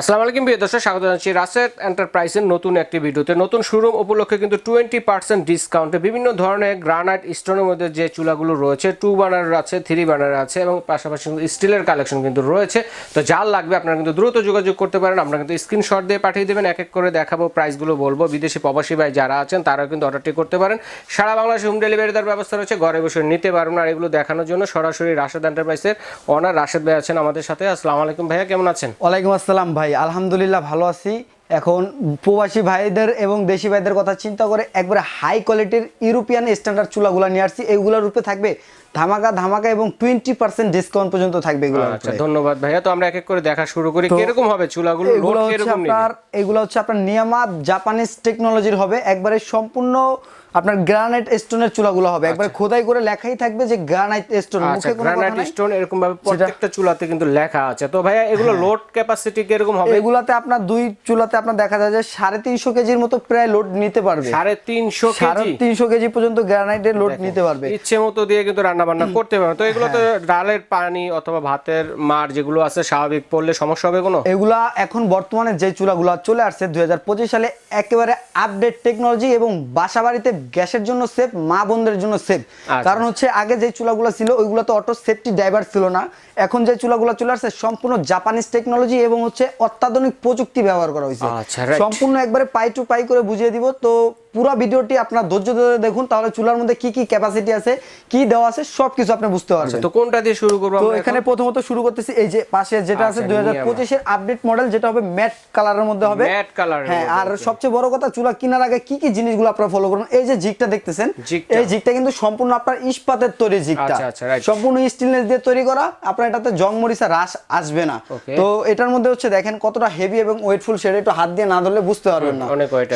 আসসালামু আলাইকুম প্রিয় দর্শক, স্বাগত জানাচ্ছি রাসেট এন্টারপ্রাইজের নতুন একটি ভিডিওতে। নতুন শোরুম উপলক্ষে কিন্তু টোয়েন্টি পার্সেন্ট ডিসকাউন্টে বিভিন্ন ধরনের গ্রানাইট স্টোনের মধ্যে যে চুলাগুলো রয়েছে টু বার্নার আছে থ্রি বার্নার আছে, এবং পাশাপাশি স্টিলের কালেকশন কিন্তু রয়েছে। তো যার লাগবে আপনারা কিন্তু দ্রুত যোগাযোগ করতে পারেন আপনারা কিন্তু স্ক্রিনশট দিয়ে পাঠিয়ে দেবেন এক এক করে দেখাবো প্রাইসগুলো বলব। বিদেশি প্রবাসী ভাই যারা আছেন, তারাও কিন্তু অর্ডারটি করতে পারেন। সারা বাংলাদেশে হোম ডেলিভারি দেওয়ার ব্যবস্থা রয়েছে, ঘরে বসে নিতে পারবেন আর এগুলো দেখানোর জন্য সরাসরি রাশেদ এন্টারপ্রাইজের অনার রাশেদ ভাই আছেন আমাদের সাথে। আসসালামু আলাইকুম ভাইয়া, কেমন আছেন? ওয়ালাইকুম আসসালাম ভাই আলহামদুলিল্লাহ ভালো আছি। এখন প্রবাসী ভাইদের এবং দেশি ভাইদের কথা চিন্তা করে একবারে হাই কোয়ালিটির ইউরোপিয়ান স্ট্যান্ডার্ড চুলাগুলো নিয়ে আসছি। এইগুলোর রূপে থাকবে ধামাকা ধামাকা এবং টোয়েন্টি পার্সেন্ট ডিসকাউন্ট পর্যন্ত থাকবে এগুলো আচ্ছা ধন্যবাদ ভাইয়া। তো আমরা এক এক করে দেখা শুরু করি। কীরকম হবে চুলাগুলো? এগুলো হচ্ছে আপনার এগুলো হচ্ছে আপনার নিয়ামা জাপানিজ টেকনোলজির হবে। একবারে সম্পূর্ণ আপনার গ্রানাইট স্টোনের চুলাগুলো হবে। একবারে খোদাই করে লেখাই থাকবে যে গ্রানাইট স্টোন আচ্ছা মুখে কোনো গ্রানাইট স্টোন এরকম ভাবে প্রত্যেকটা চুলাতে কিন্তু লেখা আছে। তো ভাইয়া এগুলো। লোড ক্যাপাসিটি কীরকম হবে? এগুলাতে আপনার দুই চুলাতে আপনার দেখা যায় যে সাড়ে তিনশো কেজির মতো প্রায় লোড নিতে পারবে। সাড়ে তিনশো সাড়ে কেজি তিনশো কেজি পর্যন্ত গ্রানাইটের লোড নিতে পারবে। ইচ্ছে মতো দিয়ে কিন্তু রান্না বান্না করতে পারবে তো এগুলো তো হ্যাঁ। ডালের পানি অথবা ভাতের মার যেগুলো আছে স্বাভাবিক পড়লে সমস্যা হবে কোনো? এগুলা এখন বর্তমানে যে চুলাগুলো চলে আসছে দুই সালে একেবারে আপডেট টেকনোলজি এবং বাসা বাড়িতে গ্যাসের জন্য সেফ মা বোনদের জন্য সেফ আচ্ছা। কারণ হচ্ছে আগে যে চুলাগুলো ছিল ওইগুলো তো অটো সেফটি ড্রাইভার ছিল না। এখন যে চুলাগুলো চলে আসছে সম্পূর্ণ জাপানিজ টেকনোলজি এবং হচ্ছে অত্যাধুনিক প্রযুক্তি ব্যবহার করা হয়েছে। আচ্ছা, সম্পূর্ণ একবারে পাই টু পাই করে বুঝিয়ে দিব। তো পুরো ভিডিওটি আপনার ধৈর্য ধরে দেখুন তাহলে চুলার মধ্যে কি কি ক্যাপাসিটি আছে কি দেওয়া আছে সবকিছু আপনি বুঝতে পারবেন। তো কোনটা দিয়ে শুরু করব তো এখানে প্রথমত শুরু করতেছি এই যে পাশে যেটা আছে আচ্ছা, দুই হাজার আপডেট মডেল যেটা হবে ম্যাট কালারের মধ্যে হবে। Colour এর হ্যাঁ আর সবচেয়ে বড় কথা চুলা কেনার আগে কি কি জিনিসগুলো আপনারা ফলো করুন? এই যে জিগটা দেখতেছেন এই জিগটা কিন্তু সম্পূর্ণ আপনার ইস্পাতের তৈরি জিগটা। আচ্ছা, আচ্ছা. সম্পূর্ণ স্টিলনেস দিয়ে তৈরি করা আপনার এটাতে জং মরিচা রাস আসবে না। তো এটার মধ্যে হচ্ছে দেখেন কতটা হেভি এবং ওয়েটফুল সেটা একটু হাত দিয়ে না ধরলে বুঝতে পারবেন না।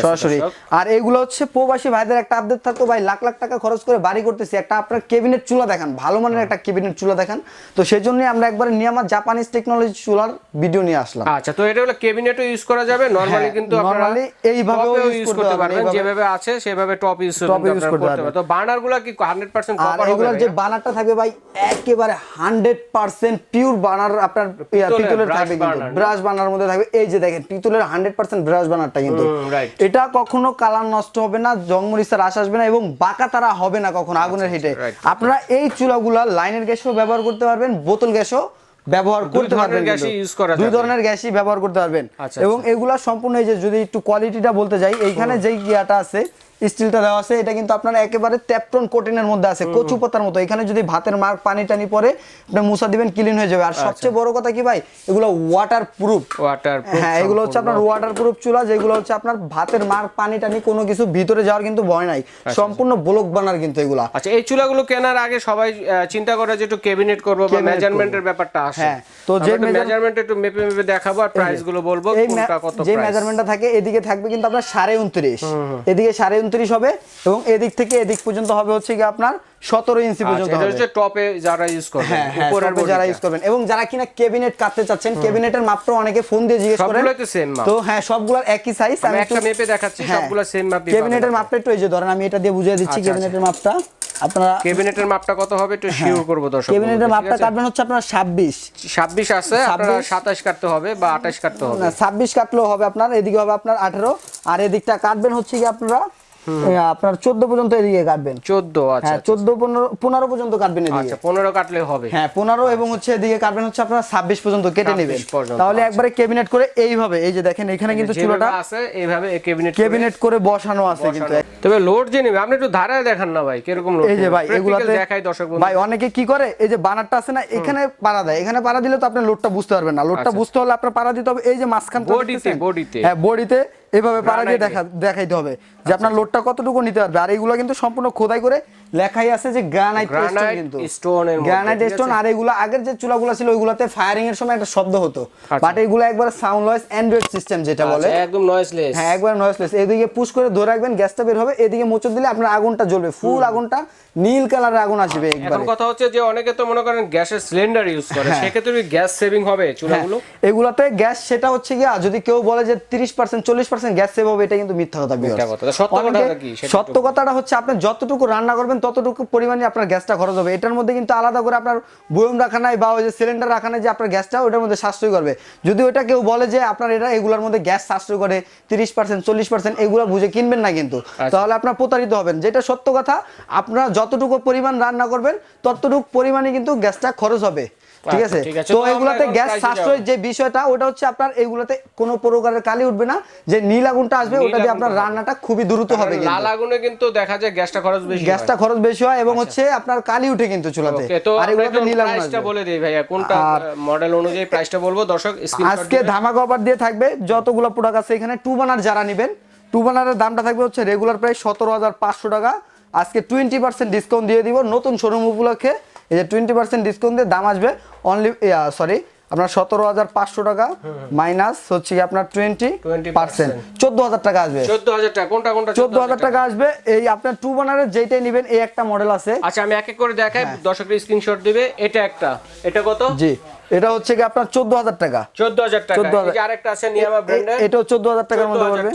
সরাসরি। আর এগুলো হচ্ছে প্রবাসী ভাইদের একটা আপডেট থাকতো। ভাই লাখ লাখ টাকা খরচ করে বাড়ি করতেছি। একটা আপনার কেবিনেট চুলা দেখান। ভালো মানের একটা কেবিনেট চুলা দেখান। তো সেই জন্যই আমরা একবার নিয়ে আমার জাপানিজ টেকনোলজি চুলার ভিডিও নিয়ে আসলাম। আচ্ছা তো এটা হলো ক্যাবিনেটও ইউজ করা যাবে। নরমালি হ্যাঁ, কিন্তু আপনারা use ইউজ করতে পারবেন, যেভাবে আছে সেভাবে টপ ইউজ করতে পারবেন। তো বার্নারগুলো কি 100% আর কপার হবে এগুলোর যে? বানারটা থাকবে ভাই একেবারে হান্ড্রেড পার্সেন্ট পিওর বানার আপনার পিতলের থাকবে কিন্তু। ব্রাশ বানার মধ্যে থাকবে। এই যে দেখেন পিতলের হান্ড্রেড পার্সেন্ট ব্রাশ বানারটা কিন্তু। এটা কখনো কালার নষ্ট হবে না জংমরিচার আশ আসবে না এবং বাঁকা তারা হবে না কখনো আগুনের হিটে। আচ্ছা, আপনারা এই চুলাগুলা লাইনের গ্যাসও ব্যবহার করতে পারবেন বোতল গ্যাসও ব্যবহার করতে পারবেন দুই ধরনের গ্যাসই ব্যবহার করতে পারবেন। আচ্ছা, এবং এগুলা সম্পূর্ণ এই যে যদি একটু কোয়ালিটিটা বলতে যাই এইখানে যেই গিয়াটা আছে স্টিলটা দেওয়া আছে এটা কিন্তু আপনার একেবারে ট্যাপটন কোটিনের মধ্যে আছে কচু পাতার মতো। এখানে যদি ভাতের মার্ক পানি টানি পরে আপনি মুছা দিবেন ক্লিন হয়ে যাবে। আর আচ্ছা। সবচেয়ে বড় কথা কি ভাই? এগুলো ওয়াটার প্রুফ ওয়াটার হ্যাঁ এগুলো হচ্ছে আপনার ওয়াটার প্রুফ চুলা যেগুলো হচ্ছে আপনার ভাতের মার্ক পানি টানি কোনো কিছু ভিতরে যাওয়ার কিন্তু ভয় নাই। সম্পূর্ণ ব্লক বানার কিন্তু এগুলা। আচ্ছা এই চুলাগুলো কেনার আগে সবাই চিন্তা করে যে একটু ক্যাবিনেট করব বা মেজারমেন্টের ব্যাপারটা আসে হ্যাঁ, তো যে মেজারমেন্ট একটু মেপে মেপে দেখাবো আর প্রাইসগুলো বলব কোনটা কত যে। মেজারমেন্টটা থাকে এদিকে থাকবে কিন্তু আপনার সাড়ে উনত্রিশ। এদিকে সাড়ে উনত্রিশ হবে এবং এদিক থেকে এদিক পর্যন্ত হবে হচ্ছে কি আপনার সতেরো ইঞ্চি আচ্ছা, পর্যন্ত হবে। হচ্ছে টপে যারা ইউজ করবে হ্যাঁ হ্যাঁ যারা ইউজ করবেন। এবং যারা কিনা ক্যাবিনেট কাটতে চাচ্ছেন ক্যাবিনেটের মাপটা অনেকে ফোন দিয়ে জিজ্ঞেস করেন same মাপ। তো হ্যাঁ সবগুলোর একই সাইজ আমি একটা মেপে দেখাচ্ছি, সবগুলো same মাপই পাবেন। ক্যাবিনেটের মাপটা একটু এই যে ধরেন আমি এটা দিয়ে বুঝিয়ে দিচ্ছি আচ্ছা, ক্যাবিনেটের মাপটা। আপনারা ক্যাবিনেটের মাপটা কত হবে একটু শিওর করব দর্শক ক্যাবিনেটের মাপটা কাটবেন হচ্ছে আপনার ছাব্বিশ। ছাব্বিশ আছে আপনারা 26 সাতাশ কাটতে হবে বা আঠাশ কাটতে হবে। না ছাব্বিশ কাটলেও হবে আপনার এদিকে হবে আপনার আঠেরো। আর এদিকটা কাটবেন হচ্ছে কি আপনারা আপনার চোদ্দ পর্যন্ত এদিকে কাটবেন। চোদ্দ আচ্ছা হ্যাঁ চোদ্দ পনেরো পনেরো পর্যন্ত কাটবেন এদিকে। আচ্ছা পনেরো কাটলে হবে। হ্যাঁ পনেরো এবং হচ্ছে এদিকে কাটবেন হচ্ছে আপনার ছাব্বিশ পর্যন্ত কেটে নেবেন। তাহলে আচ্ছা। একবারে ক্যাবিনেট করে এইভাবে এই যে দেখেন এখানে কিন্তু চুলাটা আছে এইভাবে ক্যাবিনেট ক্যাবিনেট করে বসানো আছে কিন্তু। তবে লোড যে নেবে আপনি একটু ধারায় দেখান না ভাই কীরকম লোড এই যে ভাই এগুলাতে দেখাই দর্শক বন্ধু। ভাই অনেকে কি করে এই যে বানারটা আছে না এখানে পাড়া দেয়। এখানে পাড়া দিলে তো আপনি লোডটা বুঝতে পারবেন না। লোডটা বুঝতে হলে আপনার পাড়া দিতে হবে। এই যে মাঝখান বডিতে, বডিতে। হ্যাঁ বডিতে এভাবে পাড়া দিয়ে দেখা দেখাইতে হবে যে আপনার লোডটা কতটুকু নিতে পারবে। আর এইগুলো কিন্তু সম্পূর্ণ খোদাই করে লেখাই আছে যে গ্রানাইট Granite কিন্তু। এর গ্রানাইট স্টোন আর এগুলো আগের যে চুলাগুলো ছিল ওইগুলোতে ফায়ারিং এর সময় একটা শব্দ হতো। আচ্ছা। বাট এগুলো একবার সাউন্ড লয়েস অ্যান্ড্রয়েড সিস্টেম যেটা বলে। আচ্ছা, একদম নয়েসলেস হ্যাঁ একবার নয়েসলেস এদিকে পুশ করে ধরে রাখবেন গ্যাসটা বের হবে এদিকে মোচড় দিলে আপনার আগুনটা জ্বলবে। ফুল আগুনটা নীল কালারের আগুন আসবে একবার। এখন কথা হচ্ছে যে অনেকে তো মনে করেন গ্যাসের সিলিন্ডার ইউজ করে হ্যাঁ। সেক্ষেত্রে গ্যাস সেভিং হবে চুলাগুলো? হ্যাঁ, এগুলাতে গ্যাস সেটা হচ্ছে গিয়া যদি কেউ বলে যে তিরিশ পার্সেন্ট চল্লিশ পার্সেন্ট গ্যাস সেভ হবে এটা কিন্তু মিথ্যা কথা। সত্য কথাটা কি? সত্য কথাটা হচ্ছে আপনি যতটুকু রান্না করবেন ততটুকু পরিমাণে আপনার গ্যাসটা খরচ হবে। এটার মধ্যে কিন্তু আলাদা করে আপনার বয়ম রাখা নাই বা ওই যে সিলিন্ডার রাখা নাই যে আপনার গ্যাসটা ওটার মধ্যে সাশ্রয় করবে। যদি ওটা কেউ বলে যে আপনার এটা এগুলোর মধ্যে গ্যাস সাশ্রয় করে তিরিশ পার্সেন্ট চল্লিশ পার্সেন্ট এগুলো বুঝে কিনবেন না কিন্তু। তাহলে আপনার প্রতারিত হবেন। যেটা সত্য কথা আপনারা যতটুকু পরিমাণ রান্না করবেন ততটুকু পরিমাণে কিন্তু গ্যাসটা খরচ হবে। ঠিক আচ্ছা, আছে? তো এগুলাতে গ্যাস সাশ্রয় যে বিষয়টা ওটা হচ্ছে আপনার এগুলোতে কোনো প্রকারের কালি উঠবে না। যে নীল আগুনটা আসবে ওটা দিয়ে আপনার রান্নাটা খুবই দ্রুত হবে লাল আগুনে কিন্তু দেখা যায় গ্যাসটা খরচ বেশি গ্যাসটা খরচ বেশি হয় এবং হচ্ছে আপনার কালি উঠে কিন্তু চুলাতে। আর এগুলোতে নীল আগুন আসবে। বলে দেই ভাইয়া কোনটা মডেল অনুযায়ী প্রাইসটা বলব? দর্শক আজকে ধামাকা অফার দিয়ে থাকবে যতগুলো প্রোডাক্ট আছে এখানে। টু বানার যারা নেবেন টু বানারের দামটা থাকবে হচ্ছে রেগুলার প্রাইস সতেরো হাজার পাঁচশো টাকা। আজকে টোয়েন্টি পার্সেন্ট ডিসকাউন্ট দিয়ে দিব। নতুন শোরুম উপলক্ষে এই যে টোয়েন্টি পার্সেন্ট ডিসকাউন্ট দিয়ে দাম আসবে অনলি সরি আপনার সতেরো হাজার পাঁচশো টাকা মাইনাস হচ্ছে আপনার টোয়েন্টি 20% পার্সেন্ট চোদ্দ হাজার টাকা আসবে। 14000 টাকা কোনটা কোনটা চোদ্দ হাজার টাকা? আসবে। এই আপনার টু বানারের যেটাই নেবেন এই একটা মডেল আছে। আচ্ছা আমি এক এক করে দেখাই দর্শকের স্ক্রিনশট দিবে। এটা একটা। এটা কত? জি। এটা হচ্ছে কি আপনার চোদ্দ হাজার টাকা। 14000 টাকা। এই যে আরেকটা আছে নিয়ামা ব্র্যান্ডের। এটাও চোদ্দ হাজার টাকার মধ্যে পড়বে।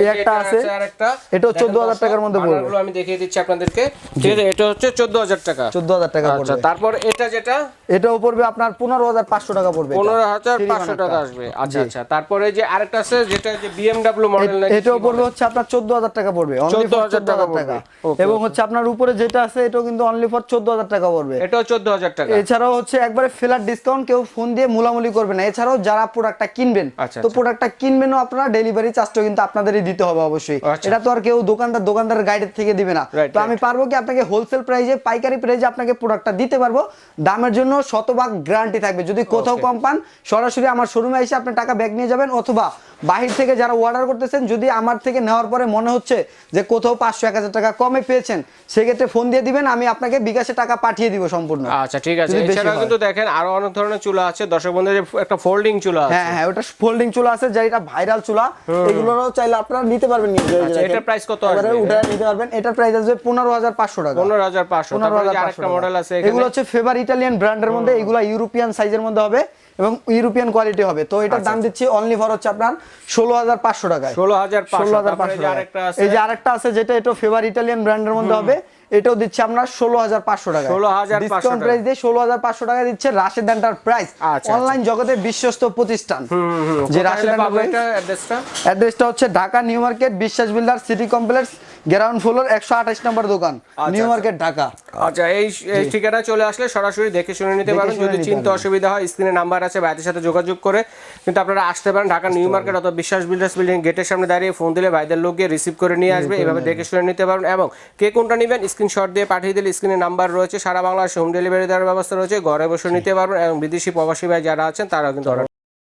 এই একটা আছে আরেকটা। এটাও 14,000 টাকার মধ্যে পড়বে। বানারগুলো আমি দেখিয়ে দিচ্ছি আপনাদেরকে। ঠিক আছে এটা হচ্ছে 14000 টাকা। চোদ্দ হাজার টাকা আচ্ছা তারপর এটা যেটা? এটাও পড়বে আপনার পনেরো হাজার পাঁচশো টাকা পড়বে এটা। পনেরো হাজার Three পাঁচশো বানারটা। টাকা আসবে। আচ্ছা আচ্ছা। তারপরে যে আরেকটা আছে যেটা যে বিএমডব্লিউ মডেল নাকি এটাও পড়বে হচ্ছে আপনার চোদ্দ হাজার টাকা পড়বে। অনলি 14,000 টাকা পড়বে। এবং হচ্ছে আপনার উপরে যেটা আছে এটাও কিন্তু অনলি ফর চোদ্দ হাজার টাকা পড়বে। এটাও চোদ্দ হাজার টাকা। এছাড়াও হচ্ছে একবারে ফেলার ডিসকাউন্ট কেউ ফোন দিয়ে মুলামুলি করবে না। এছাড়াও যারা প্রোডাক্টটা কিনবেন আচ্ছা, তো আচ্ছা। প্রোডাক্টটা কিনবেনও আপনারা ডেলিভারি চার্জটা কিন্তু আপনাদেরই দিতে হবে অবশ্যই। আচ্ছা। এটা তো আর কেউ দোকানদার দোকানদারের গাইডের থেকে দিবে না। তো আমি পারব কি আপনাকে হোলসেল প্রাইজে পাইকারি প্রাইজে আপনাকে প্রোডাক্টটা দিতে পারব। দামের জন্য শতভাগ গ্যারান্টি থাকবে। যদি কোথাও কম পান সরাসরি আমার শোরুমে এসে আপনি টাকা ব্যাগ নিয়ে যাবেন অথবা বাহির থেকে যারা অর্ডার করতেছেন যদি আমার থেকে নেওয়ার পরে মনে হচ্ছে যে কোথাও পাঁচশো এক হাজার টাকা কমে পেয়েছেন সেক্ষেত্রে ফোন দিয়ে দিবেন আমি আপনাকে বিকাশে টাকা পাঠিয়ে দিব সম্পূর্ণ। আচ্ছা ঠিক আছে। এছাড়াও কিন্তু দেখেন আরও অনেক ধরনের চুলা আছে দর্শক বন্ধুদের একটা ফোল্ডিং চুলা আছে। হ্যাঁ হ্যাঁ ওটা ফোল্ডিং চুলা আছে যেটা ভাইরাল চুলা। এগুলোরও চাইলে আপনারা নিতে পারবেন আচ্ছা, এটার price কত আসবে? উঠে নিতে পারবেন এটার প্রাইস আসবে পনেরো হাজার পাঁচশো টাকা। পনেরো হাজার পাঁচশো পনেরো তারপরে যে আরেকটা মডেল আছে এগুলো হচ্ছে ফেভার ইটালিয়ান ব্র্যান্ডের মধ্যে এগুলো ইউরোপিয়ান সাইজের মধ্যে হবে এবং ইউরোপিয়ান কোয়ালিটি হবে। তো এটার আচ্ছা, দাম দিচ্ছি অনলি ফর হচ্ছে আপনার ষোলো হাজার পাঁচশো টাকায়। ষোলো হাজার ষোলো পাঁচশো হাজার পাঁচশো এই যে আরেকটা আছে যেটা এটা ফেভার ইটালিয়ান ব্র্যান্ডের মধ্যে হবে এটাও দিচ্ছে আমরা ষোলো হাজার পাঁচশো টাকা 16,500 ডিসকাউন্ট প্রাইস দিয়ে ষোলো হাজার পাঁচশো টাকা দিচ্ছে রাশেদ এন্টারপ্রাইজ আচ্ছা, অনলাইন জগতে বিশ্বস্ত প্রতিষ্ঠান। যে রাশেদ অ্যাড্রেসটা হচ্ছে Dhaka new market Biswas builder city complex ground floor একশো আঠাশ নম্বর দোকান নিউ আচ্ছা। মার্কেট ঢাকা। আচ্ছা এই এই ঠিকানা চলে আসলে সরাসরি দেখে শুনে নিতে পারেন। যদি চিন্তা অসুবিধা হয় স্ক্রিনে নাম্বার আছে ভাইদের সাথে যোগাযোগ করে কিন্তু আপনারা আসতে পারেন ঢাকা নিউ মার্কেট অথবা বিশ্বাস বিল্ডার্স বিল্ডিং গেটের সামনে দাঁড়িয়ে ফোন দিলে ভাইদের লোক গিয়ে রিসিভ করে নিয়ে আসবে। এভাবে দেখে শুনে নিতে পারেন। এবং কে কোনটা নেবেন? স্ক্রিনশট দিয়ে পাঠিয়ে দিলে স্ক্রিনে নাম্বার রয়েছে। সারা বাংলাদেশে হোম ডেলিভারি দেওয়ার ব্যবস্থা রয়েছে। ঘরে বসে নিতে পারবেন এবং বিদেশি প্রবাসী ভাই যারা আছেন তারাও কিন্তু অর্ডার